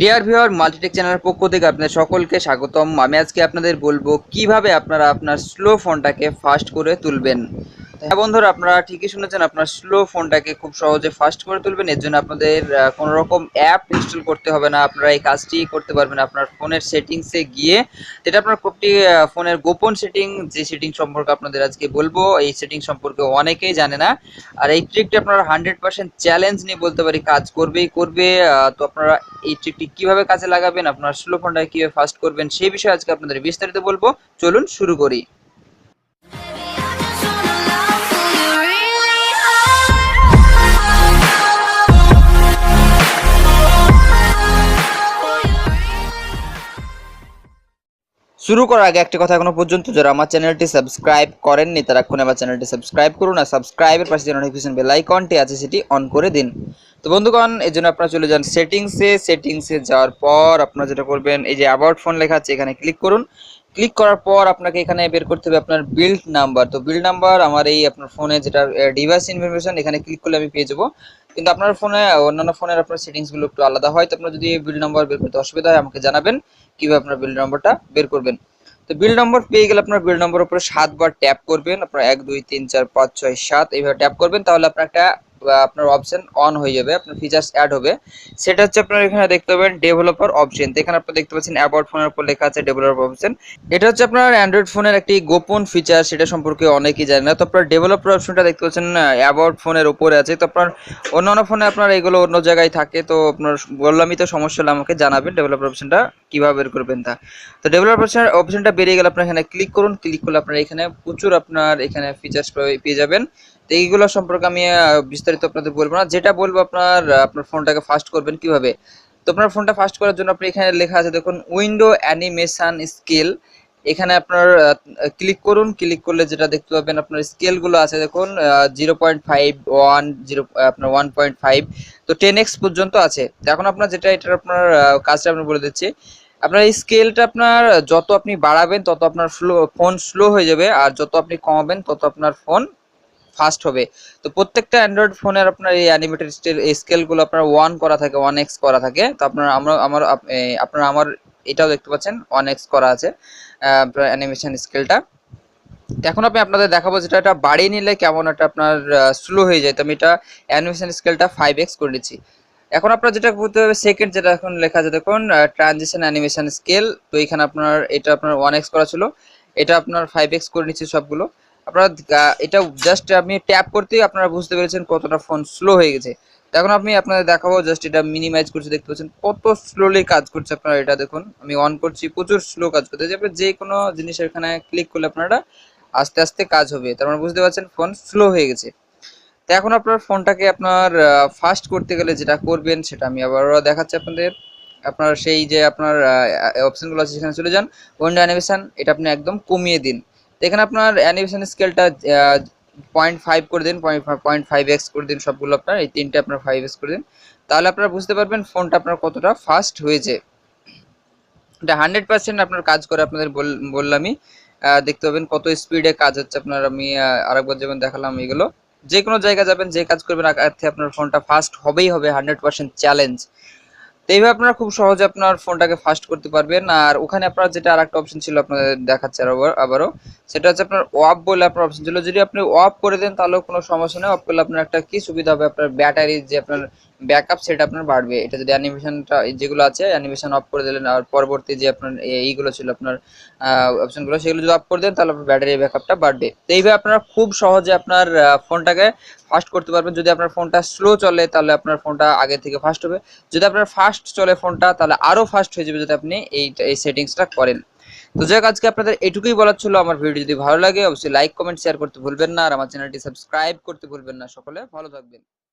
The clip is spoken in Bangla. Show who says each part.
Speaker 1: ডিয়ার ভিওর মাল্টিটেক চ্যানেলের পক্ষ থেকে আপনাদের সকলকে স্বাগতম। আমি আজকে আপনাদের বলব, কীভাবে আপনারা আপনার স্লো ফোনটাকে ফাস্ট করে তুলবেন? হ্যাঁ বন্ধুরা আপনারা ঠিকই শুনেছেন আপনার স্লো ফোনটাকে খুব সহজে ফাস্ট করে তুলবেন। এর জন্য আপনাদের কোনো রকম অ্যাপ ইনস্টল করতে হবে না। আপনারা এই কাজটি করতে পারবেন আপনার ফোনের সেটিংসে গিয়ে। যেটা আপনার আহ, ফোনের গোপন সেটিং যে সেটিং সম্পর্কে আপনাদের আজকে বলব এই সেটিং সম্পর্কে অনেকেই জানে না। আর এই ট্রিকটি আপনারা হান্ড্রেড পার্সেন্ট চ্যালেঞ্জ নিয়ে বলতে পারি কাজ করবেই করবে। তো আপনারা এই ট্রিকটি কীভাবে কাজে লাগাবেন আপনার স্লো ফোনটাকে কীভাবে ফাস্ট করবেন সেই বিষয়ে আজকে আপনাদের বিস্তারিত বলব। চলুন শুরু করি। শুরু করার আগে একটা কথা এখনও পর্যন্ত, যারা আমার চ্যানেলটি সাবস্ক্রাইব করেননি, তারা এখন আমার চ্যানেলটি সাবস্ক্রাইব করুন আর সাবস্ক্রাইবের পাশে যে নোটিফিকেশন বেল আইকনটি আছে, সেটি অন করে দিন। তো বন্ধুগণ, এই জন্য আপনারা চলে যান সেটিংসে সেটিংসে যাওয়ার পর আপনারা যেটা করবেন, এই যে অ্যাবাউট ফোন লেখা আছে, এখানে ক্লিক করুন। ক্লিক করার পর আপনাকে এখানে বের করতে হবে আপনার বিল্ড নাম্বার তো বিল্ড নাম্বার আমার এই আপনার ফোনে যেটা ডিভাইস ইনফরমেশন এখানে ক্লিক করলে আমি পেয়ে যাব। কিন্তু আপনার ফোনে অন্যান্য ফোনের আপনার সেটিংসগুলো একটু আলাদা হয়, তো আপনার যদি বিল্ড নাম্বার বের করতে অসুবিধা হয়, আমাকে জানাবেন কীভাবে আপনার বিল্ড নাম্বারটা বের করবেন। তো বিল নম্বর পেয়ে গেলে আপনার বিল নম্বর উপরে সাতবার ট্যাপ করবেন, আপনার এক, দুই, তিন, চার, পাঁচ, ছয়, সাত, এইভাবে ট্যাপ করবেন। তাহলে আপনার একটা আপনার অপশন অন হয়ে যাবে, আপনার ফিচার্স অ্যাড হবে। সেটা হচ্ছে আপনার এখানে দেখতে পাবেন ডেভেলপার অপশন এখানে আপনি দেখতে পাচ্ছেন অ্যাবাউট ফোনের উপর লেখা আছে ডেভেলপার অপশন এটা হচ্ছে আপনার অ্যান্ড্রয়েড ফোনের একটি গোপন ফিচার সেটা সম্পর্কে অনেকেই জানে না। তো আপনার ডেভেলপার অপশনটা দেখতে পাচ্ছেন অ্যাবাউট ফোনের উপরে আছে। তো আপনার অন্যান্য ফোনে আপনার এগুলো অন্য জায়গায় থাকে। তো আপনার বললামই তো সমস্যা হলে আমাকে জানাবেন ডেভেলপার অপশনটা কীভাবে বের করবেন তা। তো ডেভেলপার অপশন অপশনটা বেরিয়ে গেলে আপনার এখানে ক্লিক করুন। ক্লিক করলে আপনার এখানে প্রচুর আপনার এখানে ফিচার্স পেয়ে যাবেন। এইগুলো সম্পর্কে আমি বিস্তারিত আপনাদের বলব না। যেটা বলব আপনার আপনার ফোনটাকে ফাস্ট করবেন কীভাবে? তো আপনার ফোনটা ফাস্ট করার জন্য আপনি এখানে লেখা আছে, দেখুন উইন্ডো অ্যানিমেশন স্কেল এখানে আপনার ক্লিক করুন ক্লিক করলে যেটা দেখতে পাবেন, আপনার স্কেলগুলো আছে, দেখুন zero point five one zero আপনার ওয়ান পয়েন্ট ফাইভ তো টেন এক্স পর্যন্ত আছে। এখন আপনার যেটা, এটার আপনার কাজটা আমি বলে দিচ্ছি। আপনার এই স্কেলটা আপনার, যত আপনি বাড়াবেন, তত আপনার স্লো ফোন স্লো হয়ে যাবে। আর যত আপনি কমাবেন, তত আপনার ফোন ফাস্ট হবে। তো প্রত্যেকটা অ্যান্ড্রয়েড ফোনের আপনার এই অ্যানিমেটেড স্কেলগুলো আপনার ওয়ান করা থাকে ওয়ান এক্স করা থাকে। তো আপনার আমরা, আমার আপনার আমার এটাও দেখতে পাচ্ছেন ওয়ান এক্স করা আছে আপনার অ্যানিমেশন স্কেলটা এখন আমি আপনাদের দেখাবো যেটা, এটা বাড়িয়ে নিলে কেমন একটা আপনার স্লো হয়ে যায়। তো আমি এটা অ্যানিমেশন স্কেলটা ফাইভ এক্স করে নিচ্ছি। এখন আপনার যেটা করতে হবে সেকেন্ড যেটা এখন লেখা আছে, দেখুন ট্রানজিশন অ্যানিমেশন স্কেল তো এখানে আপনার, এটা আপনার ওয়ান এক্স করা ছিল। এটা আপনার ফাইভ এক্স করে নিচ্ছি সবগুলো। আপনার এটা জাস্ট আপনি ট্যাপ করতেই আপনারা বুঝতে পেরেছেন কতটা ফোন স্লো হয়ে গেছে। এখন আমি আপনাদের দেখাবো জাস্ট এটা মিনিমাইজ করছি, দেখতে পাচ্ছেন কত স্লোলি কাজ করছে আপনারা এটা দেখুন। আমি অন করছি, প্রচুর স্লো কাজ করতে আপনি যে কোনো জিনিস এখানে ক্লিক করলে আপনারা আস্তে আস্তে কাজ হবে। তার মানে বুঝতে পারছেন ফোন স্লো হয়ে গেছে। তো এখন আপনার ফোনটাকে আপনার ফাস্ট করতে গেলে যেটা করবেন সেটা আমি আবারও দেখাচ্ছি আপনাদের। আপনার সেই যে আপনার অপশনগুলো আছে সেখানে চলে যান। উইন্ডো অ্যানিমেশন এটা আপনি একদম কমিয়ে দিন। এখানে আপনার অ্যানিমেশন স্কেলটা পয়েন্ট ফাইভ করে দিন পয়েন্ট ফাইভ এক্স করে দিন সবগুলো আপনার, এই তিনটে আপনার ফাইভ এক্স করে দিন। তাহলে আপনারা বুঝতে পারবেন ফোনটা আপনার কতটা ফাস্ট হয়েছে। এটা হান্ড্রেড পার্সেন্ট আপনার কাজ করে আপনাদের বল- বললামই। দেখতে পাবেন কত স্পিডে কাজ হচ্ছে আপনার, আমি আরেকবার যেমন দেখালাম এগুলো। যে কোনো জায়গায় যাবেন, যে কাজ করবেন আপনার ফোনটা ফাস্ট হবেই হবে হান্ড্রেড পার্সেন্ট চ্যালেঞ্জ এইভাবে আপনারা খুব সহজে আপনার ফোনটাকে ফাস্ট করতে পারবেন। আর ওখানে আপনার যেটা আরেকটা অপশন ছিল আপনাদের দেখাচ্ছে আবার আবারও। সেটা হচ্ছে আপনার অফ বলে আপনার অপশন ছিল। যদি আপনি অফ করে দেন, তাহলেও কোনো সমস্যা নেই। অফ করলে আপনার একটা কি সুবিধা হবে? আপনার ব্যাটারি যে আপনার ব্যাকআপ সেটা আপনার বাড়বে। এটা যদি অ্যানিমেশনটা যেগুলো আছে অ্যানিমেশন অফ করে দিলেন, আর পরবর্তী যে আপনার এইগুলো ছিল আপনার অপশনগুলো সেগুলো যদি অফ করে দেন, তাহলে আপনার ব্যাটারি ব্যাকআপটা বাড়বে। তো এইভাবে আপনারা খুব সহজে আপনার ফোনটাকে ফাস্ট করতে পারবেন। যদি আপনার ফোনটা স্লো চলে, তাহলে আপনার ফোনটা আগে থেকে ফাস্ট হবে। যদি আপনার ফাস্ট চলে ফোনটা, তাহলে আরও ফাস্ট হয়ে যাবে যদি আপনি এই এই সেটিংসটা করেন। তো যাই আজকে আপনাদের এটুকুই বলার ছিল। আমার ভিডিও যদি ভালো লাগে, অবশ্যই লাইক কমেন্ট শেয়ার করতে ভুলবেন না। আর আমার চ্যানেলটি সাবস্ক্রাইব করতে ভুলবেন না সকলে। ভালো থাকবেন।